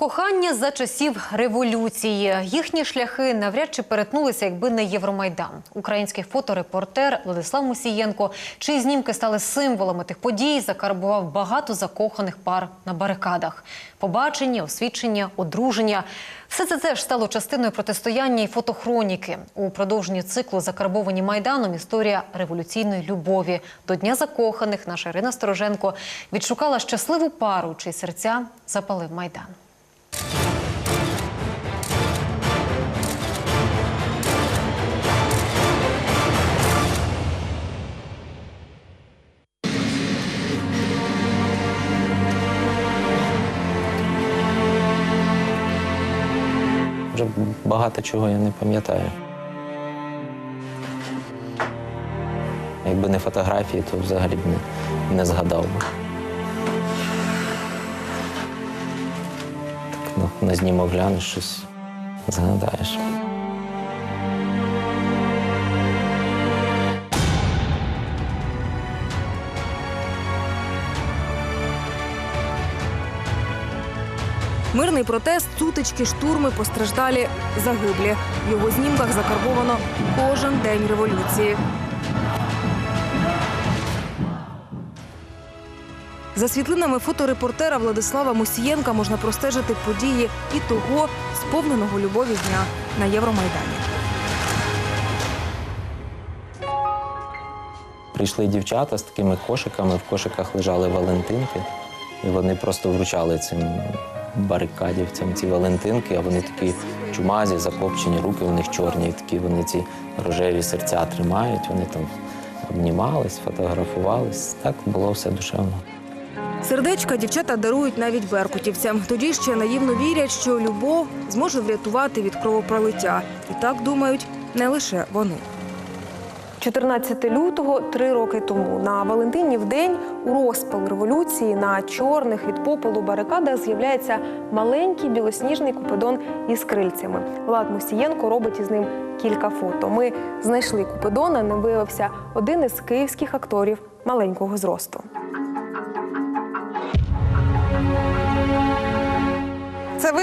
Кохання за часів революції. Їхні шляхи навряд чи перетнулися, якби не Євромайдан. Український фоторепортер Владислав Мусієнко, чиї знімки стали символами тих подій, закарбував багато закоханих пар на барикадах. Побачення, освідчення, одруження. Все це теж стало частиною протистояння і фотохроніки. У продовженні циклу закарбовані майданом історія революційної любові. До Дня закоханих наша Ірина Стороженко відшукала щасливу пару, чиї серця запалив майдан. Багато чого я не пам'ятаю. Якби не фотографії, то взагалі б не, згадав би. Так, ну, на знімок глянеш щось, згадаєш. Мирний протест, сутички, штурми, постраждалі, загиблі. В його знімках закарбовано кожен день революції. За світлинами фоторепортера Владислава Мусієнка можна простежити події і того сповненого любові дня на Євромайдані. Прийшли дівчата з такими кошиками, в кошиках лежали валентинки, і вони просто вручали цим барикадівцям ці валентинки, а вони такі чумазі, закопчені, руки у них чорні, такі вони ці рожеві серця тримають, вони там обнімались, фотографувались. Так було все душевно. Сердечка дівчата дарують навіть беркутівцям. Тоді ще наївно вірять, що любов зможе врятувати від кровопролиття. І так думають не лише вони. 14 лютого, три роки тому, на Валентинів день у розпал революції на чорних від попелу барикадах з'являється маленький білосніжний купидон із крильцями. Влад Мусієнко робить із ним кілька фото. Ми знайшли купидона. Ним виявився один із київських акторів маленького зросту. Це ви?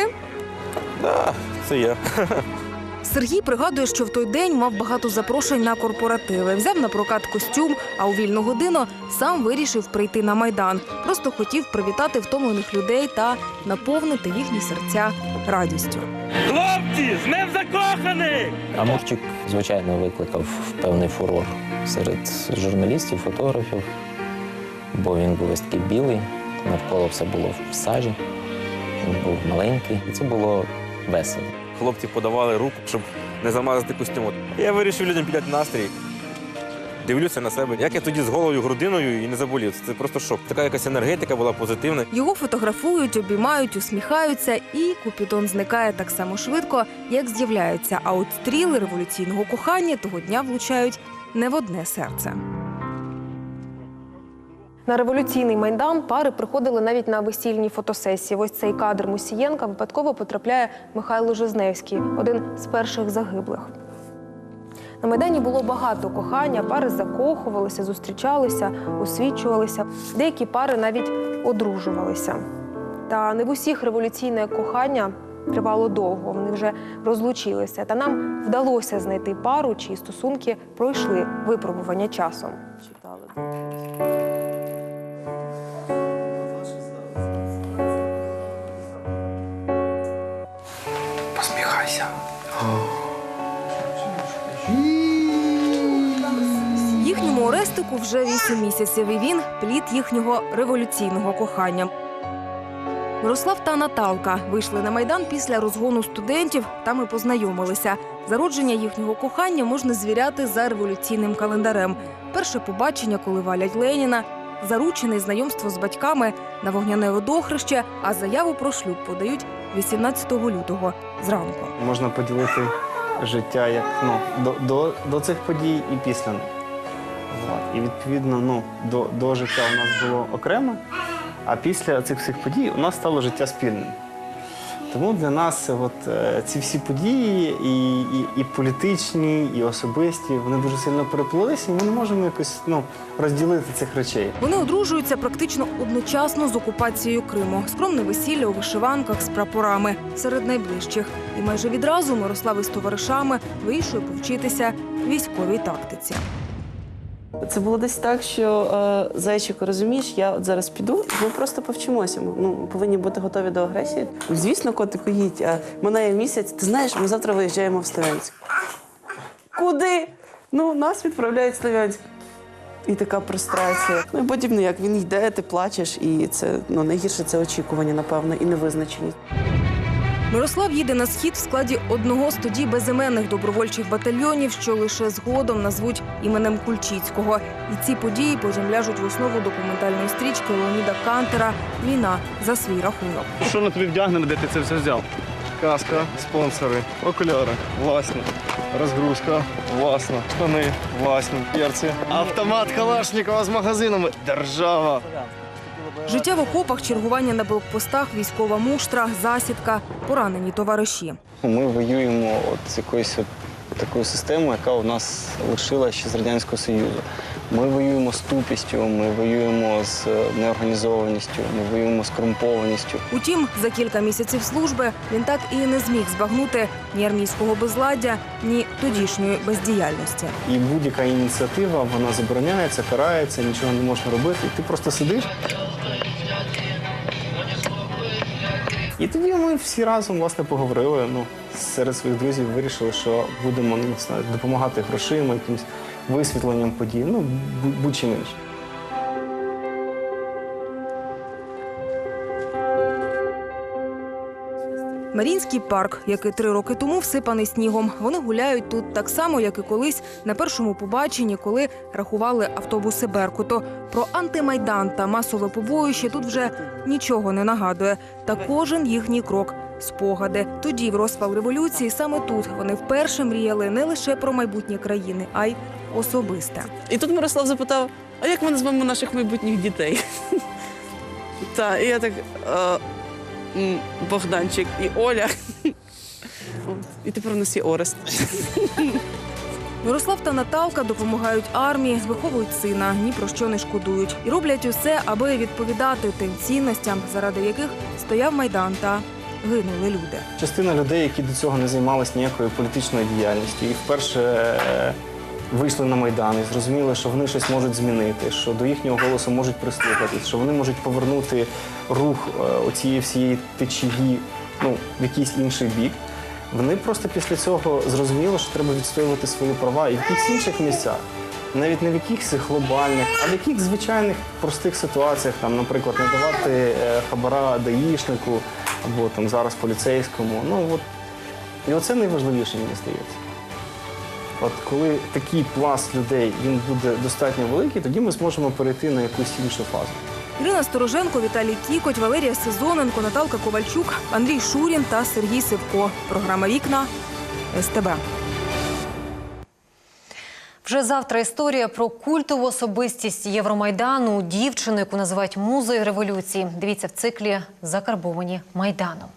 Да, це я. Сергій пригадує, що в той день мав багато запрошень на корпоративи. Взяв на прокат костюм, а у вільну годину сам вирішив прийти на майдан. Просто хотів привітати втомлених людей та наповнити їхні серця радістю. Хлопці, з ним закоханий! А Мурчик, звичайно, викликав певний фурор серед журналістів, фотографів, бо він був такий білий, навколо все було в сажі, він був маленький, і це було весело. Хлопці подавали руку, щоб не замазати костюм. Я вирішив людям підняти настрій. Дивлюся на себе. Як я тоді з головою, грудиною і не заболів. Це просто шок. Така якась енергетика була позитивна. Його фотографують, обіймають, усміхаються, і Купідон зникає так само швидко, як з'являється. А от стріли революційного кохання того дня влучають не в одне серце. На революційний майдан пари приходили навіть на весільні фотосесії. Ось цей кадр Мусієнка випадково потрапляє Михайло Жизневський, один з перших загиблих. На майдані було багато кохання, пари закохувалися, зустрічалися, освічувалися. Деякі пари навіть одружувалися. Та не в усіх революційне кохання тривало довго. Вони вже розлучилися. Та нам вдалося знайти пару, чиї стосунки пройшли випробування часом. Посміхайся. Їхньому Орестику вже вісім місяців, і він плід їхнього революційного кохання. Мирослав та Наталка вийшли на майдан після розгону студентів. Там і познайомилися. Зародження їхнього кохання можна звіряти за революційним календарем. Перше побачення, коли валять Леніна, заручене знайомство з батьками на вогняне водохреще, а заяву про шлюб подають 18 лютого зранку. Можна поділити життя як ну, до, до, до цих подій і після них. І відповідно ну, до, до життя у нас було окремо, а після цих всіх подій у нас стало життя спільним. Тому для нас от, е, ці всі події, і, і, і політичні, і особисті, вони дуже сильно переплилися, і ми не можемо якось ну, розділити цих речей. Вони одружуються практично одночасно з окупацією Криму. Скромне весілля у вишиванках з прапорами серед найближчих. І майже відразу Мирослав із товаришами вирішує повчитися військовій тактиці. Це було десь так, що е, зайчику, розумієш, я от зараз піду, ми просто повчимося. Ми ну, повинні бути готові до агресії. Звісно, котику їдь, а минає місяць. Ти знаєш, ми завтра виїжджаємо в Слов'янськ. Куди? Ну, нас відправляють в Слов'янськ. І така прострація. Ну і потім, ну як він йде, ти плачеш, і це ну найгірше це очікування, напевно, і невизначеність. Мирослав їде на схід в складі одного з тоді безіменних добровольчих батальйонів, що лише згодом назвуть іменем Кульчицького. І ці події потім ляжуть в основу документальної стрічки Леоніда Кантера Війна за свій рахунок. Що на тобі вдягнено, де ти це все взяв? Каска, спонсори, окуляри, власні. Розгрузка, власна. Штани, власні. Перці. Автомат Калашникова з магазинами. Держава. Життя в окопах, чергування на блокпостах, військова муштра, засідка, поранені товариші. Ми воюємо от з якоюсь такою системою, яка у нас лишила ще з Радянського Союзу. Ми воюємо з тупістю, ми воюємо з е, неорганізованістю, ми воюємо з корумпованістю. Утім, за кілька місяців служби він так і не зміг збагнути ні армійського безладдя, ні тодішньої бездіяльності. І будь-яка ініціатива вона забороняється, карається, нічого не можна робити. І ти просто сидиш. І тоді ми всі разом власне поговорили. Ну, серед своїх друзів вирішили, що будемо ну, допомагати грошима, якимось висвітленням подій, ну будь-чим іншим. Марінський парк, який три роки тому всипаний снігом. Вони гуляють тут так само, як і колись на першому побаченні, коли рахували автобуси Беркуту. Про антимайдан та масове побоїще тут вже нічого не нагадує. Та кожен їхній крок спогади. Тоді, в розпал революції, саме тут вони вперше мріяли не лише про майбутнє країни, а й особисте. І тут Мирослав запитав: а як ми назвемо наших майбутніх дітей? Та, і я так. Богданчик і Оля. І тепер у нас є Орест. Мирослав та Наталка допомагають армії, виховують сина, ні про що не шкодують і роблять усе, аби відповідати тим цінностям, заради яких стояв майдан та гинули люди. Частина людей, які до цього не займалися ніякою політичною діяльністю, і вперше е, вийшли на майдан і зрозуміли, що вони щось можуть змінити, що до їхнього голосу можуть прислухатись, що вони можуть повернути рух е, оцієї всієї течії ну, в якийсь інший бік. Вони просто після цього зрозуміли, що треба відстоювати свої права і в якихось інших місцях. Навіть не в якихось глобальних, а в яких звичайних простих ситуаціях, там, наприклад, не давати е, хабара даїшнику або там зараз поліцейському. Ну от і оце найважливіше, мені здається. От коли такий пласт людей він буде достатньо великий, тоді ми зможемо перейти на якусь іншу фазу. Ірина Стороженко, Віталій Кікоть, Валерія Сезоненко, Наталка Ковальчук, Андрій Шурін та Сергій Сивко. Програма Вікна СТБ. Вже завтра історія про культову особистість Євромайдану, дівчину, яку називають музою революції. Дивіться в циклі Закарбовані майданом.